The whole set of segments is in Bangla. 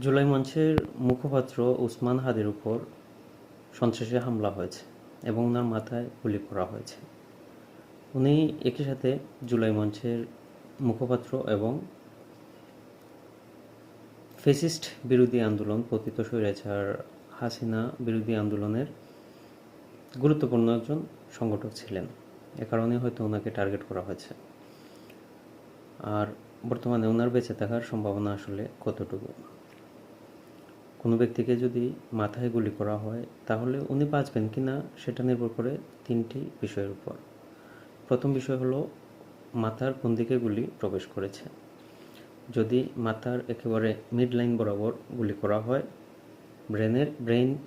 জুলাই মঞ্চের মুখপাত্র উসমান হাদির উপর সন্ত্রাসী হামলা হয়েছে এবং ওনার মাথায় গুলি করা হয়েছে। উনি একই সাথে জুলাই মঞ্চের মুখপাত্র এবং ফেসিস্ট বিরোধী আন্দোলন, পতিত স্বৈরাচার, হাসিনা বিরোধী আন্দোলনের গুরুত্বপূর্ণ একজন সংগঠক ছিলেন। এ কারণে হয়তো ওনাকে টার্গেট করা হয়েছে। আর বর্তমানে ওনার বেঁচে থাকার সম্ভাবনা আসলে কতটুকু? কোনো ব্যক্তিকে যদি মাথায় গুলি করা হয়, তাহলে উনি বাঁচবেন কি না সেটা নির্ভর করে তিনটি বিষয়ের উপর। প্রথম বিষয় হলো, মাথার কোন দিকে গুলি প্রবেশ করেছে? যদি মাথার একেবারে মিড লাইন বরাবর গুলি করা হয়, ব্রেনের ব্রেইন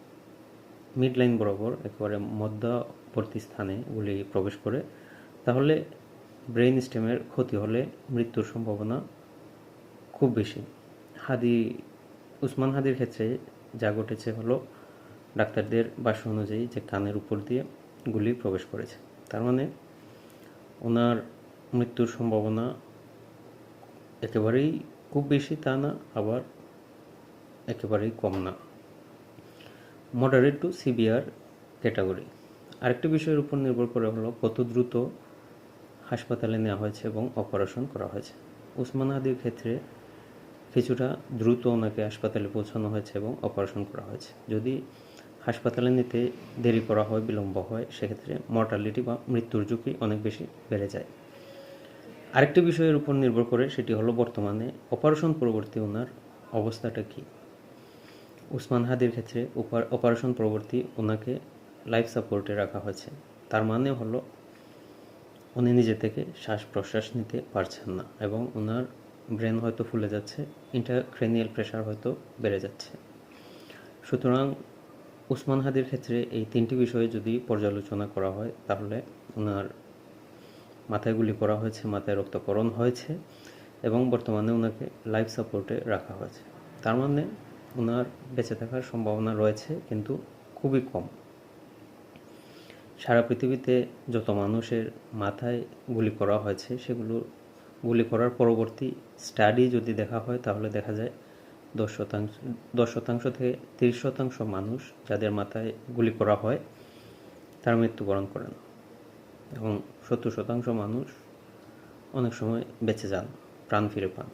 মিড লাইন বরাবর একেবারে মধ্যবর্তী স্থানে গুলি প্রবেশ করে, তাহলে ব্রেইন স্টেমের ক্ষতি হলে মৃত্যুর সম্ভাবনা খুব বেশি। হাদি উসমান হাদির ক্ষেত্রে যা ঘটেছে হলো ডাক্তারদের বাস অনুযায়ী যে কানের উপর দিয়ে গুলি প্রবেশ করেছে। তার মানে ওনার মৃত্যুর সম্ভাবনা একেবারেই খুব বেশি তা না, আবার একেবারেই কম না। মডারেট টু সিভিয়ার ক্যাটাগরি আরেকটি বিষয়ের উপর নির্ভর করে হলো কত দ্রুত হাসপাতালে নেওয়া হয়েছে এবং অপারেশন করা হয়েছে। উসমান হাদির ক্ষেত্রে কিছুটা দ্রুত ওনাকে হাসপাতালে পৌঁছানো হয়েছে এবং অপারেশন করা হয়েছে। যদি হাসপাতালে নিতে দেরি করা হয়, বিলম্ব হয়, সেক্ষেত্রে মর্টালিটি বা মৃত্যুর ঝুঁকি অনেক বেশি বেড়ে যায়। আরেকটি বিষয়ের উপর নির্ভর করে সেটি হলো বর্তমানে অপারেশন পরবর্তী ওনার অবস্থাটা কী? উসমান হাদির ক্ষেত্রে অপারেশন পরবর্তী ওনাকে লাইফ সাপোর্টে রাখা হয়েছে। তার মানে হলো উনি নিজে থেকে শ্বাস প্রশ্বাস নিতে পারছেন না এবং ওনার ব্রেন হয়তো ফুলে যাচ্ছে ইন্টারক্রেনিয়াল প্রেশার হয়তো বেড়ে যাচ্ছে। সুতরাং উসমান হাদির ক্ষেত্রে এই তিনটি বিষয়ে যদি পর্যালোচনা করা হয়, তাহলে ওনার মাথায় গুলি করা হয়েছে, মাথায় রক্তকরণ হয়েছে এবং বর্তমানে ওনাকে লাইফ সাপোর্টে রাখা হয়েছে। তার মানে ওনার বেঁচে থাকার সম্ভাবনা রয়েছে, কিন্তু খুবই কম। সারা পৃথিবীতে যত মানুষের মাথায় গুলি করা হয়েছে, সেগুলো গুলি করার পরবর্তী স্টাডি যদি দেখা হয়, তাহলে দেখা যায় দশ শতাংশ দশ শতাংশ থেকে তিরিশ শতাংশ মানুষ যাদের মাথায় গুলি করা হয়, তারা মৃত্যুবরণ করেন এবং সত্তর শতাংশ মানুষ অনেক সময় বেঁচে যান, প্রাণ ফিরে পান।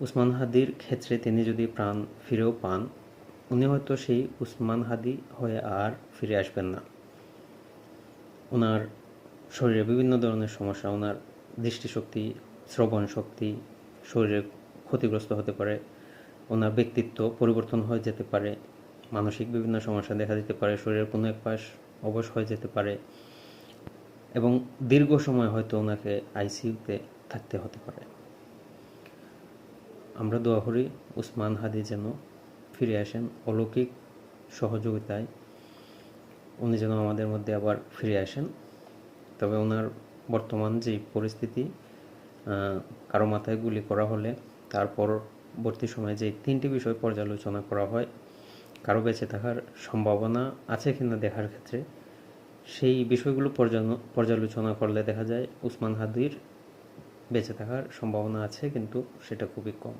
উসমান হাদির ক্ষেত্রে তিনি যদি প্রাণ ফিরেও পান, উনি হয়তো সেই উসমান হাদি হয়ে আর ফিরে আসবেন না। ওনার শরীরে বিভিন্ন ধরনের সমস্যা, ওনার দৃষ্টিশক্তি শ্রবণ শক্তি শরীরে ক্ষতিগ্রস্ত হতে পারে, ওনার ব্যক্তিত্ব পরিবর্তন হয়ে যেতে পারে, মানসিক বিভিন্ন সমস্যা দেখা দিতে পারে, শরীরের কোনো এক পাশ অবশ হয়ে যেতে পারে, এবং দীর্ঘ সময় হয়তো ওনাকে আইসিইউতে থাকতে হতে পারে। আমরা দোয়া করি উসমান হাদি যেন ফিরে আসেন অলৌকিক সহযোগিতায়। উনি যেন আমাদের মধ্যে আবার ফিরে আসেন। তবে ওনার বর্তমান যে পরিস্থিতি কারও মাথায় গুলি করা হলে তার পরবর্তী সময়ে যে তিনটি বিষয় পর্যালোচনা করা হয়, কারও বেঁচে থাকার সম্ভাবনা আছে কিনা দেখার ক্ষেত্রে, সেই বিষয়গুলো পর্যালোচনা করলে দেখা যায় উসমান হাদির বেঁচে থাকার সম্ভাবনা আছে, কিন্তু সেটা খুবই কম।